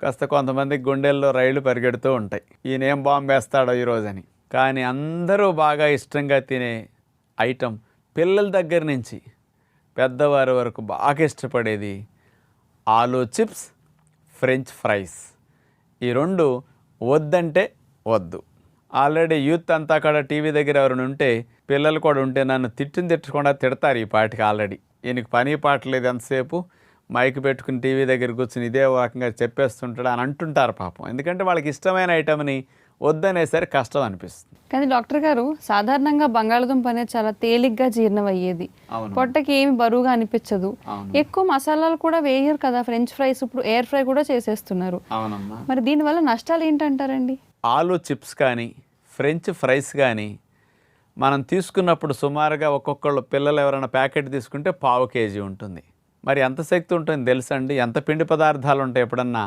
కాస్త కొంతమంది గుండెల్లో రైళ్ళు పరిగెడుతూ ఉంటాయి. ఈయన ఏం బాంబు వేస్తాడో ఈరోజని కానీ అందరూ బాగా ఇష్టంగా తినే ఐటెం పిల్లల దగ్గర నుంచి పెద్దవారి వరకు బాగా ఇష్టపడేది ఆలూ చిప్స్ ఫ్రెంచ్ ఫ్రైస్. ఈ రెండు వద్దంటే వద్దు. ఆల్రెడీ యూత్ అంతా కూడా టీవీ దగ్గర ఎవరైనా ఉంటే పిల్లలు కూడా ఉంటే నన్ను తిట్టిన తిట్టకుండా తిడతారు ఈ పాటికి ఆల్రెడీ. ఈయనకి పని పాట లేదు ఎంతసేపు. మైక్ పెట్టుకుని టీవీ దగ్గర కూర్చుని ఇదే రకంగా చెప్పేస్తుంటాడు అని అంటుంటారు పాపం. ఎందుకంటే వాళ్ళకి ఇష్టమైన ఐటమ్ని వద్దనేసరికి కష్టం అనిపిస్తుంది. కానీ డాక్టర్ గారు సాధారణంగా బంగాళదుంప అనేది చాలా తేలిగ్గా జీర్ణం అయ్యేది. పొట్టకి ఏమి బరువుగా అనిపించదు. ఎక్కువ మసాలాలు కూడా వేయరు కదా ఫ్రెంచ్ ఫ్రైస్ ఇప్పుడు ఎయిర్ ఫ్రై కూడా చేసేస్తున్నారు. అవునమ్మా. మరి దీనివల్ల నష్టాలు ఏంటంటారండి? ఆలు చిప్స్ కానీ ఫ్రెంచ్ ఫ్రైస్ కానీ మనం తీసుకున్నప్పుడు సుమారుగా ఒక్కొక్కళ్ళు పిల్లలు ఎవరైనా ప్యాకెట్ తీసుకుంటే పావు కేజీ ఉంటుంది. మరి ఎంత శక్తి ఉంటుంది తెలుసండి? ఎంత పిండి పదార్థాలు ఉంటాయి ఎప్పుడన్నా?